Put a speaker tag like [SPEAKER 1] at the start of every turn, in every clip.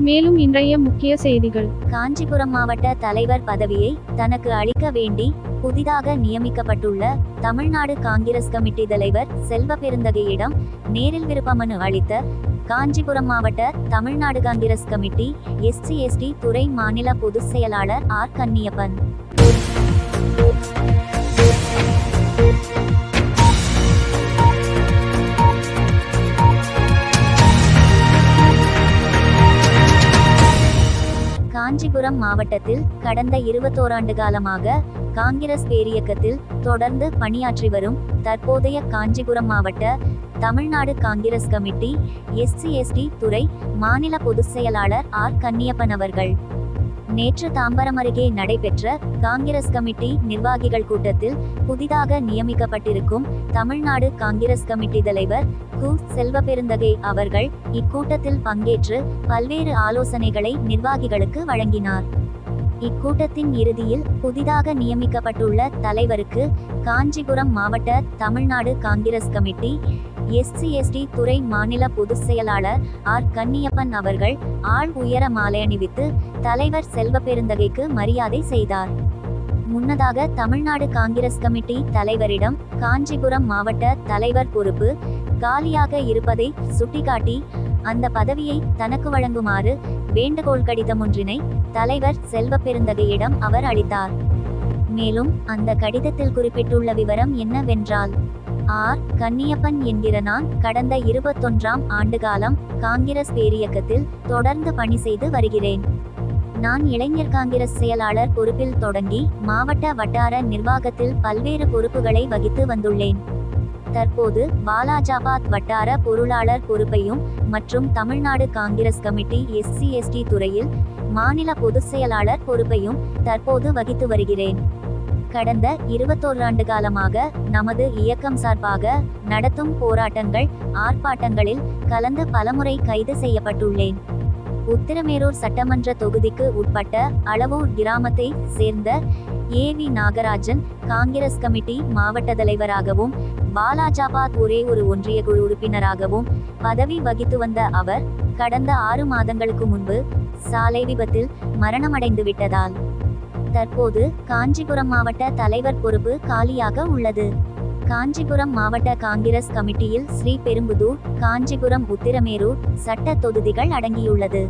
[SPEAKER 1] மேலும் இன்றைய முக்கிய செய்திகள்.
[SPEAKER 2] காஞ்சிபுரம் மாவட்ட தலைவர் பதவியை தனக்கு அளிக்க வேண்டி புதிதாக நியமிக்கப்பட்டுள்ள தமிழ்நாடு காங்கிரஸ் கமிட்டி தலைவர் செல்வ பெருந்தகையிடம் நேரில் விருப்பமனு அளித்த காஞ்சிபுரம் மாவட்ட Tamil Nadu Congress committee SC ST துறை மாநில பொதுச் செயலாளர் ஆர். கன்னியப்பன். காஞ்சிபுரம் மாவட்டத்தில் கடந்த இருபத்தோராண்டு காலமாக காங்கிரஸ் பேரியக்கத்தில் தொடர்ந்து பணியாற்றி வரும் தற்போதைய காஞ்சிபுரம் மாவட்ட Tamil Nadu Congress committee SC ST துறை மாநில பொதுச் செயலாளர் ஆர். கன்னியப்பன் அவர்கள். நேற்று தாம்பரம் அருகே நடைபெற்ற காங்கிரஸ் கமிட்டி நிர்வாகிகள் கூட்டத்தில் புதிதாக நியமிக்கப்பட்டிருக்கும் தமிழ்நாடு காங்கிரஸ் கமிட்டி தலைவர் கு. செல்வபெருந்தகை அவர்கள் இக்கூட்டத்தில் பங்கேற்று பல்வேறு ஆலோசனைகளை நிர்வாகிகளுக்கு வழங்கினார். இக்கூட்டத்தின் இறுதியில் புதிதாக நியமிக்கப்பட்டுள்ள தலைவருக்கு காஞ்சிபுரம் மாவட்ட Tamil Nadu Congress committee SC ST துறை மாநில பொதுச் செயலாளர் ஆர். கன்னியப்பன் அவர்கள் ஆள் உயர மாலை அணிவித்து தலைவர் செல்வபெருந்தகைக்கு மரியாதை செய்தார். முன்னதாக தமிழ்நாடு காங்கிரஸ் கமிட்டி தலைவரிடம் காஞ்சிபுரம் மாவட்ட தலைவர் பொறுப்பு காலியாக இருப்பதை சுட்டிக்காட்டி அந்த பதவியை தனக்கு வழங்குமாறு வேண்டுகோள் கடிதம் ஒன்றினை தலைவர் செல்வ பெருந்தகையிடம் அவர் அளித்தார். மேலும் அந்த கடிதத்தில் குறிப்பிட்டுள்ள விவரம் என்னவென்றால் ஆர். கன்னியப்பன் என்கிற நான் கடந்த இருபத்தொன்றாம் ஆண்டுகாலம் காங்கிரஸ் பேரியக்கத்தில் தொடர்ந்து பணி செய்து வருகிறேன். நான் இளைஞர் காங்கிரஸ் செயலாளர் பொறுப்பில் தொடங்கி மாவட்ட வட்டார நிர்வாகத்தில் பல்வேறு பொறுப்புகளை வகித்து வந்துள்ளேன். தற்போது பாலாஜாபாத் வட்டார பொருளாளர் பொறுப்பையும் மற்றும் Tamil Nadu Congress committee SC ST துறையில் மாநில பொதுச் செயலாளர் பொறுப்பையும் தற்போது வகித்து வருகிறேன். கடந்த இருபத்தோராண்டு காலமாக நமது இயக்கம் சார்பாக நடத்தும் போராட்டங்கள் ஆர்ப்பாட்டங்களில் கலந்து பலமுறை கைது செய்யப்பட்டுள்ளேன். உத்திரமேரூர் சட்டமன்ற தொகுதிக்கு உட்பட்ட அளவூர் கிராமத்தை சேர்ந்த A V Nagarajan Congress committee மாவட்ட தலைவராகவும் பாலாஜாபாத் ஒரே ஒரு ஒன்றிய குழு உறுப்பினராகவும் பதவி வகித்து வந்த அவர் கடந்த ஆறு மாதங்களுக்கு முன்பு சாலை விபத்தில் மரணமடைந்து விட்டதால் தற்போது காஞ்சிபுரம் மாவட்ட தலைவர் பொறுப்பு காலியாக உள்ளது. காஞ்சிபுரம் மாவட்ட காங்கிரஸ் கமிட்டியில் ஸ்ரீபெரும்புதூர் காஞ்சிபுரம் உத்திரமேரூர் சட்ட தொகுதிகள் அடங்கியுள்ளது.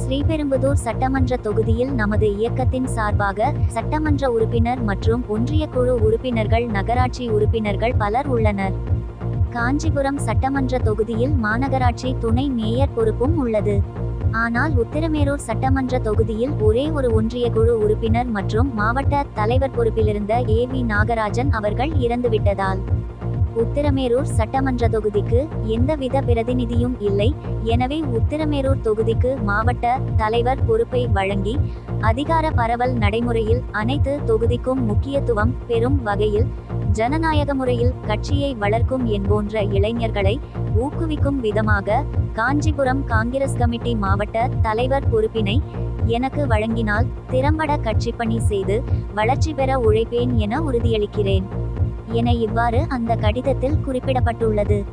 [SPEAKER 2] ஸ்ரீபெரும்புதூர் சட்டமன்ற தொகுதியில் நமது இயக்கத்தின் சார்பாக சட்டமன்ற உறுப்பினர் மற்றும் ஒன்றிய குழு உறுப்பினர்கள் நகராட்சி உறுப்பினர்கள் பலர் உள்ளனர். காஞ்சிபுரம் சட்டமன்ற தொகுதியில் மாநகராட்சி துணை மேயர் பொறுப்பும் உள்ளது. ஆனால் உத்திரமேரூர் சட்டமன்ற தொகுதியில் ஒரே ஒரு ஒன்றிய குழு உறுப்பினர் மற்றும் மாவட்ட தலைவர் பொறுப்பிலிருந்த ஏ வி நாகராஜன் அவர்கள் இறந்துவிட்டதால் உத்திரமேரூர் சட்டமன்ற தொகுதிக்கு எந்தவித பிரதிநிதியும் இல்லை. எனவே உத்திரமேரூர் தொகுதிக்கு மாவட்ட தலைவர் பொறுப்பை வழங்கி அதிகார பரவல் நடைமுறையில் அனைத்து தொகுதிக்கும் முக்கியத்துவம் பெறும் வகையில் ஜனநாயக முறையில் கட்சியை வளர்க்கும் என்போன்ற இளைஞர்களை ஊக்குவிக்கும் விதமாக காஞ்சிபுரம் காங்கிரஸ் கமிட்டி மாவட்ட தலைவர் பொறுப்பினை எனக்கு வழங்கினால் திறம்பட கட்சி பணி செய்து வளர்ச்சி பெற உழைப்பேன் என உறுதியளிக்கிறேன். என இவ்வாறு அந்த கடிதத்தில் குறிப்பிடப்பட்டுள்ளது.